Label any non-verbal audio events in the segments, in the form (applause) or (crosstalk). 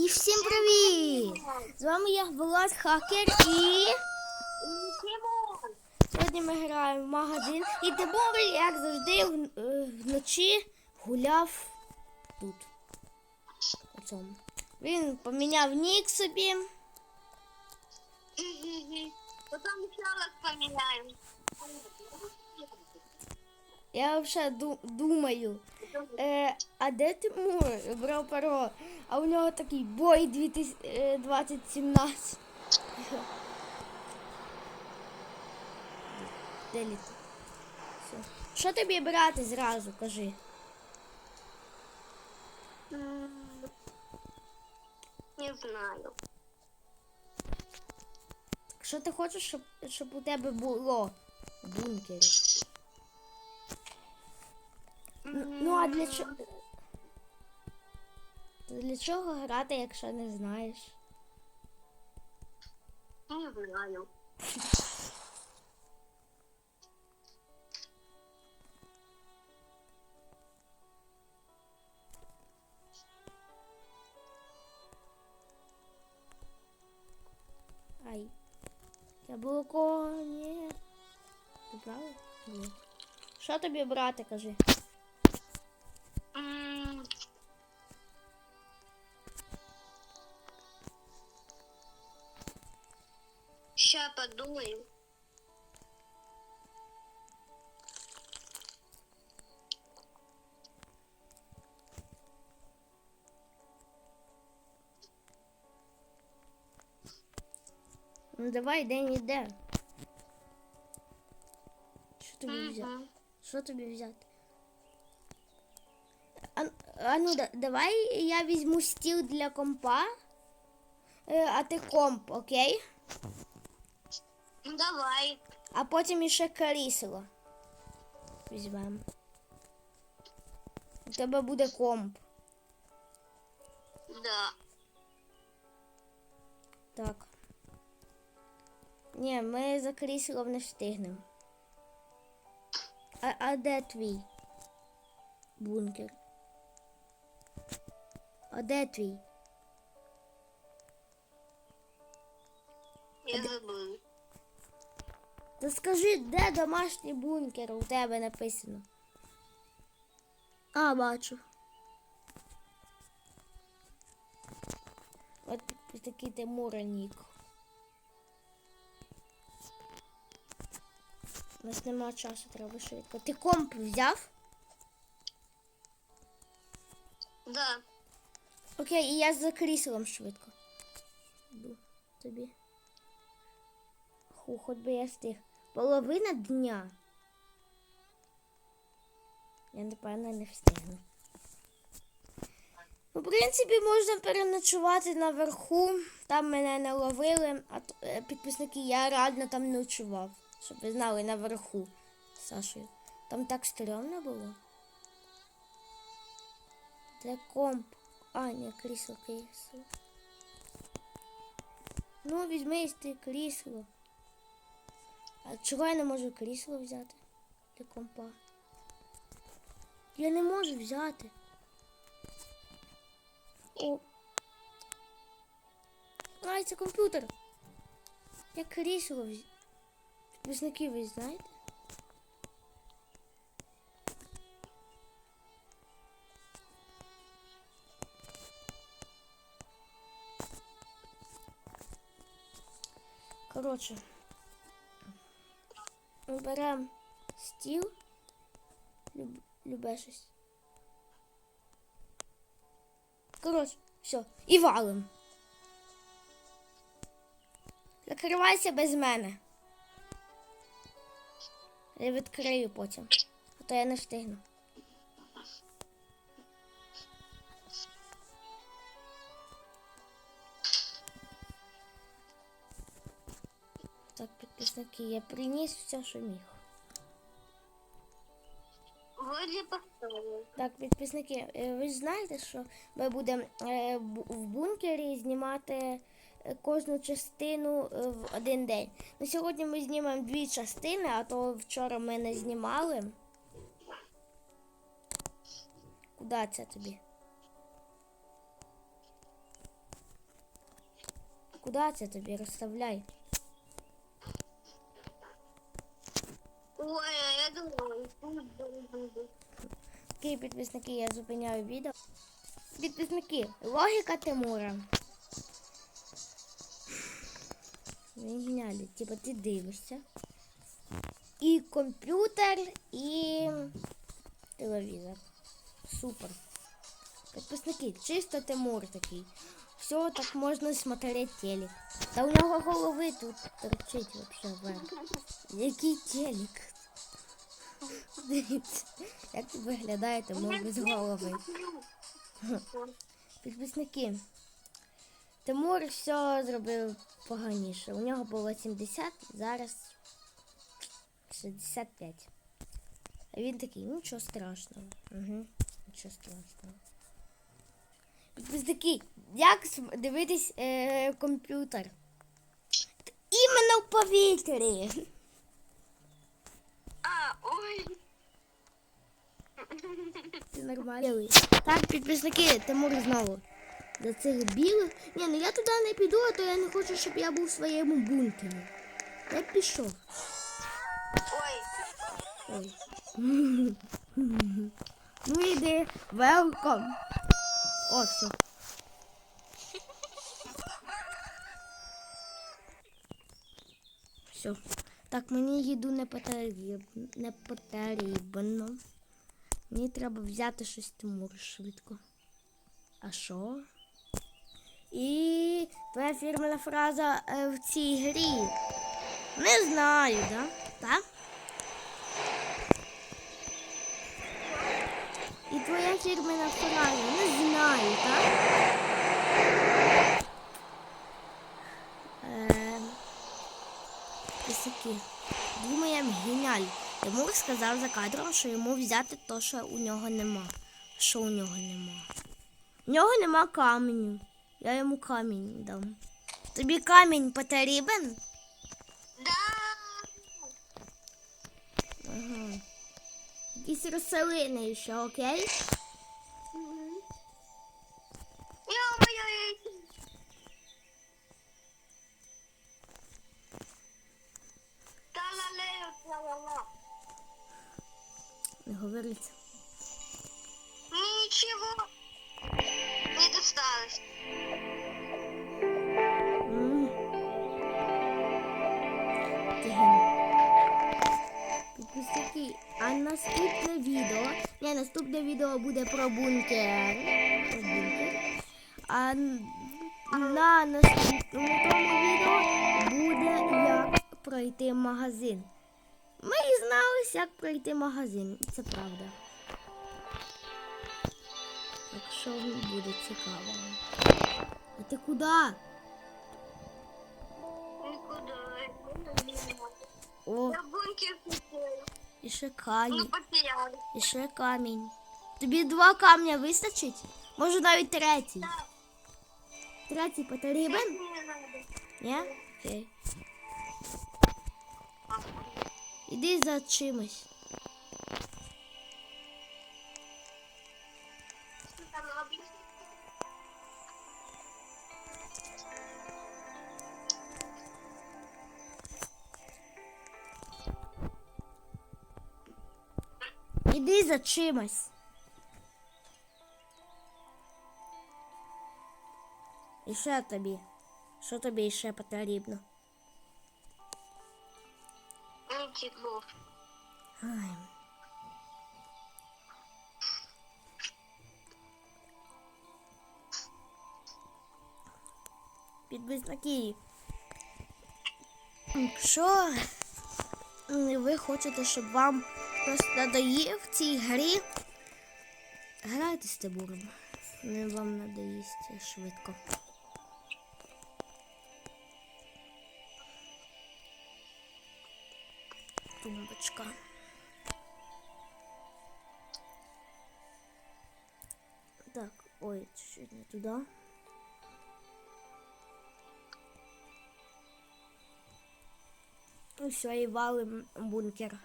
І всім привіт! З вами я Влад Хакер і сьогодні ми граємо в магазин. І Тимур, як завжди, е, вночі гуляв тут. Він поміняв нік собі. Потом еще раз поменяем. Я взагалі ду- думаю, е, а де Тимур брав паро? А у нього такий бой 2017. Де літ? Все. Що тобі брати зразу, кажи? Не знаю. Що ти хочеш, щоб, щоб у тебе було в бункері? Ну, а для чого? Для чого грати, якщо не знаєш? Не знаю. Ай. Яблуко, ні. Ти правильно? Ні. Що тобі брати, кажи? М, Ща подумаю. Ну давай, день іде. Що тобі взяти? Мгм. Що тобі взяти? А, а ну да, давай я візьму стіл для компа, е, а ти комп, окей? Ну давай. А потім іще крісло. Візьмемо. У тебе буде комп. Да. Так. Ні, ми за кріслом не встигнемо. А, а де твій бункер? А де твій? Я забыл. Та скажи, де домашній бункер у тебе написано? А, бачу. От такий Тимура нік. У нас нема часу, треба швидко. Ти комп взяв? Да. Окей, і я за кріслом швидко. Йду тобі. Ху, хоч би я встиг. Половина дня. Я напевно не встигну. Ну, в принципі, можна переночувати наверху. Там мене не ловили, а е, підписники я реально там ночував. Щоб ви знали наверху Сашою. Там так стрьомно було. Де комп? А, ні, крісло, крісло. Ну, візьми ти крісло. А чого я не можу крісло взяти для компа? Я не можу взяти. О. Ай, це комп'ютер. Я крісло взяв. Підписники ви знаєте? Коротше, беремо стіл, люб, любе щось. Коротше, все, і валим. Закривайся без мене. Я відкрию потім, а то я не встигну. Підписники, я приніс все, що міг. Так, підписники, е, ви ж знаєте, що ми будемо е, в бункері знімати е, кожну частину в один день. На сьогодні ми знімемо дві частини, а то вчора ми не знімали. Куди це тобі? Куди це тобі розставляй? Ой, я думаю, підписники, я зупиняю відео. Підписники, логіка Тимура. Він геніальний. Типа ти дивишся. І комп'ютер, і телевізор. Супер. Підписники, чисто Тимур такий. Все, так можна смотреть телек. Та у нього голови тут торчить вообще. Який телек? Дивіться, як виглядає Тимур без голови. (laughs) Підписники. Тимур все зробив поганіше. У нього було 70, зараз 65. А він такий, нічого страшного. Угу. Нічого страшного. Підписники, як дивитись е, комп'ютер? Іменно в повітрі. (laughs) Ой. Ти нормальний. Так, підписники, Тимур знову. До цих білих. Ні, ну я туди не піду, а то я не хочу, щоб я був в своєму бункері. Я пішов. Ой. Ой. (laughs) ну йди, велком. О, все. Все. Так, мені їду не потрібно. Не потрібно. Мені треба взяти щось Тимур швидко. А що? І твоя фірмена фраза е, в цій грі. Не знаю, да? Так? І твоя фірмена фраза. Не знаю, так? Е, Писаки. Думаємо геніаль. Тимур сказав за кадром, що йому взяти то, що у нього нема. Що у нього нема? У нього нема каменю. Я йому камінь дам. Тобі камінь потрібен? Да. Ага. Якісь рослини ще, окей? Відео буде про бункер. Про бункер. А на наступному тому відео буде як пройти магазин. Ми дізналися, як пройти магазин. Це правда. Так що буде цікаво. А ти куди? Никуда. О, Я бункер купил. і ще камінь. потерял. І ще камінь. Тобі два камня вистачить? Може навіть третій. Третій потрібен? Ні? Окей. Іди за чимось. Іди за чимось. І ще тобі. Що тобі ще потрібно? Ничего. Ай. Підписники. Якщо ви хочете, щоб вам хтось надоїв в цій грі, грайте з Тимуром. Він вам надоїсть швидко. Тумбочка. Так, ой, чуть-чуть не туда. Ну все, і валим бункер.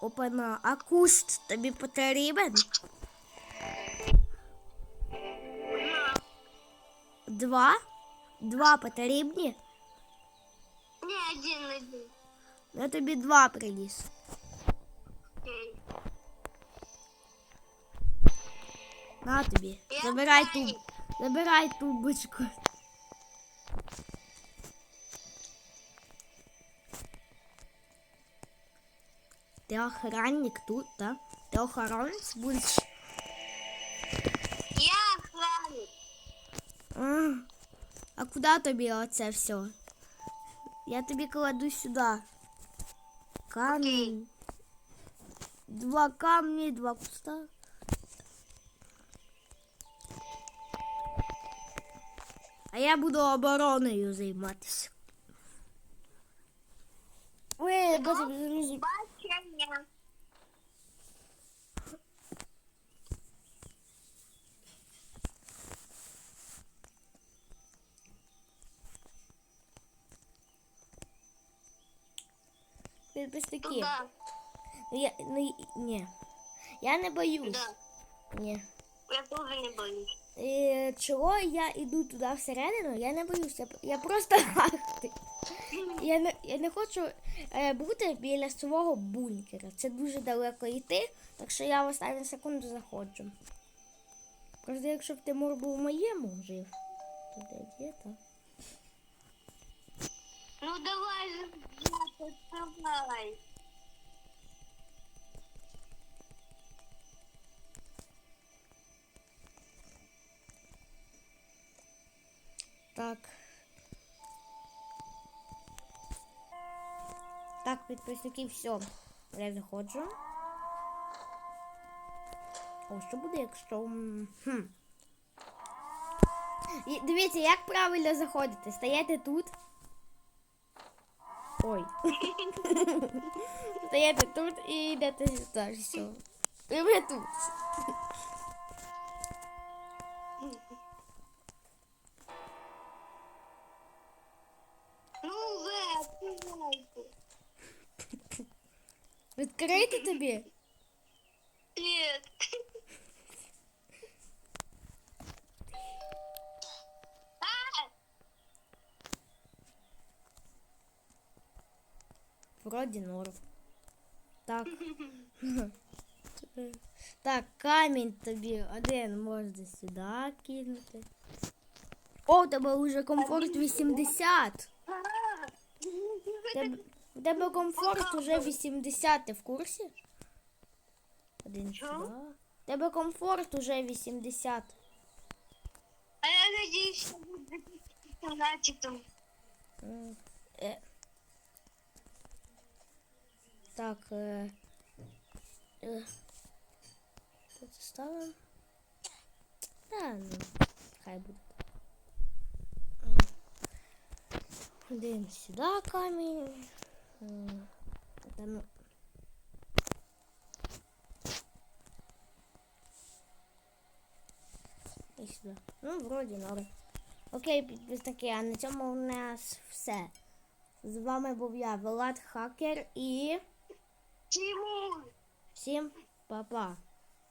Опана, а куст тобі потрібен? Два? Два потрібні? Не, один, один. Я тобі два приніс. Окей. На тобі. Я Забирай знаю. ту. Забирай тубочку. Ти охранник тут, так? Ти охоронець будеш? Я охранник. А, а куди тобі оце все? Я тобі кладу сюди. Камінь. Два камні, два куста. А я буду обороною займатися. Ой, боже, підписники. Туда. Ну, я, ну, ні. Я не боюсь. Да. Ні. Я тоже не боюсь. Е, чого я йду туди всередину, я не боюся. Я просто. (laughs) Я не, я не хочу е, бути біля свого бункера. Це дуже далеко йти, так що я в останню секунду заходжу. Просто якщо б Тимур був в моєму жив, то де є то. Давай же, брат, давай. Так. Так, підписники, все. Я заходжу. О, що буде, якщо. Хм. Дивіться, як правильно заходити. Стаєте тут. Ой. Стаєте тут і йдете сюди. Все. І ви тут. Ну вы открывайте. Відкрити тобі? Нет. Вроде норм. Так. (laughs) Так, камень тобі один можна сюда кинуть? О, у тебе уже комфорт 80. У тебе комфорт уже 80, ти в курсе? Один сюди. У тебе комфорт уже 80. А я надеюсь. що буде так. Е. Е. Що це ставимо? Та, ну, хай буде. М. Один сюди камінь. М, Та ну. І сюди. Ну, вроді норм. Окей, підписники, а на цьому у нас все. З вами був я, Влад Хакер, і Тимур! Всем па-па.